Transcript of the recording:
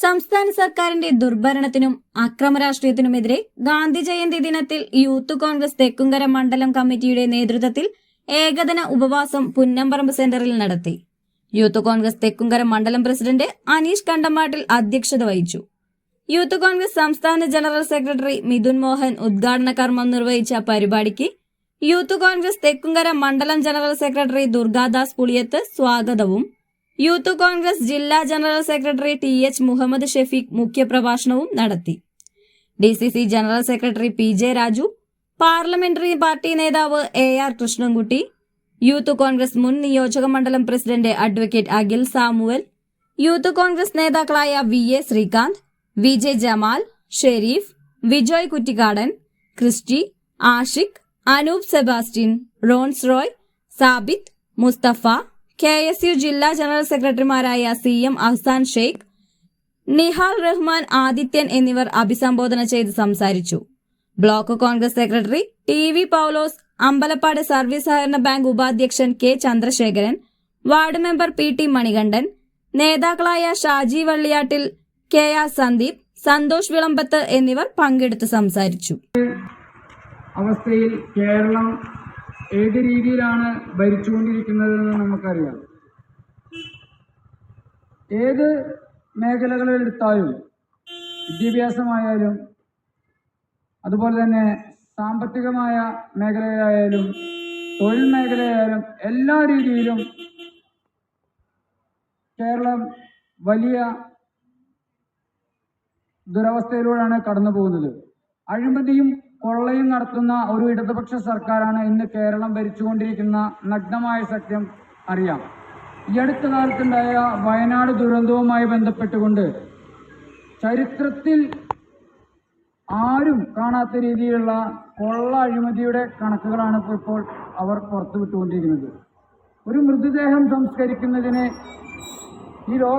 സംസ്ഥാന സർക്കാരിന്റെ ദുർഭരണത്തിനും അക്രമ രാഷ്ട്രീയത്തിനുമെതിരെ ഗാന്ധി ജയന്തി ദിനത്തിൽ യൂത്ത് കോൺഗ്രസ് തെക്കുംകര മണ്ഡലം കമ്മിറ്റിയുടെ നേതൃത്വത്തിൽ ഏകദിന ഉപവാസം പുന്നമ്പറമ്പ് സെന്ററിൽ നടത്തി. യൂത്ത് കോൺഗ്രസ് തെക്കുംകര മണ്ഡലം പ്രസിഡന്റ് അനീഷ് കണ്ടമാട്ടിൽ അധ്യക്ഷത വഹിച്ചു. യൂത്ത് കോൺഗ്രസ് സംസ്ഥാന ജനറൽ സെക്രട്ടറി മിഥുൻ മോഹൻ ഉദ്ഘാടന കർമ്മം നിർവഹിച്ച പരിപാടിക്ക് യൂത്ത് കോൺഗ്രസ് തെക്കുംകര മണ്ഡലം ജനറൽ സെക്രട്ടറി ദുർഗാദാസ് പുളിയത്ത് സ്വാഗതവും യൂത്ത് കോൺഗ്രസ് ജില്ലാ general secretary T H Muhammad Shefeeq മുഖ്യപ്രഭാഷണവും നടത്തി. D C C general secretary P J Raju parliamentary party നേതാവ് A R Krishnankutty youth Congress മുൻ നിയോജക മണ്ഡലം president advocate Akhil Samuel youth Congress നേതാക്കളായ V A Srikanth V J Jamal Sharif Vijoy Kuttikadan Christy Ashiq Anoop Sebastian Rons Roy Sabith Musthafa K S U ജില്ലാ general സെക്രട്ടറിമാരായ C M Ahsan Sheikh Nihal Rahman Adithyan എന്നിവർ അഭിസംബോധന ചെയ്ത് സംസാരിച്ചു. Block Congress secretary T V Paulose Ambalappad service സഹകരണ bank ഉപാധ്യക്ഷൻ K Chandrasekharan ward member P T Manikandan നേതാക്കളായ Shaji Valliyattil K R Sandeep Santhosh Vilambath എന്നിവർ പങ്കെടുത്ത് സംസാരിച്ചു. അവസ്ഥയിൽ കേരളം ഏത് രീതിയിലാണ് ഭരിച്ചുകൊണ്ടിരിക്കുന്നതെന്ന് നമുക്കറിയാം. ഏത് മേഖലകളെടുത്താലും വിദ്യാഭ്യാസമായാലും അതുപോലെ തന്നെ സാമ്പത്തികമായ മേഖലയായാലും തൊഴിൽ മേഖലയായാലും എല്ലാ രീതിയിലും കേരളം വലിയ ദുരവസ്ഥയിലൂടെയാണ് കടന്നു പോകുന്നത് അഴിമതിയും കൊള്ളയും നടത്തുന്ന ഒരു ഇടതുപക്ഷ സർക്കാരാണ് ഇന്ന് കേരളം ഭരിച്ചുകൊണ്ടിരിക്കുന്ന നഗ്നമായ സത്യം അറിയാം. ഈ അടുത്ത കാലത്തുണ്ടായ വയനാട് ദുരന്തവുമായി ബന്ധപ്പെട്ടുകൊണ്ട് ചരിത്രത്തിൽ ആരും കാണാത്ത രീതിയിലുള്ള കൊള്ള അഴിമതിയുടെ കണക്കുകളാണ് ഇപ്പോൾ അവർ പുറത്തുവിട്ടുകൊണ്ടിരിക്കുന്നത്. ഒരു മൃതദേഹം സംസ്കരിക്കുന്നതിന് ഈ ലോക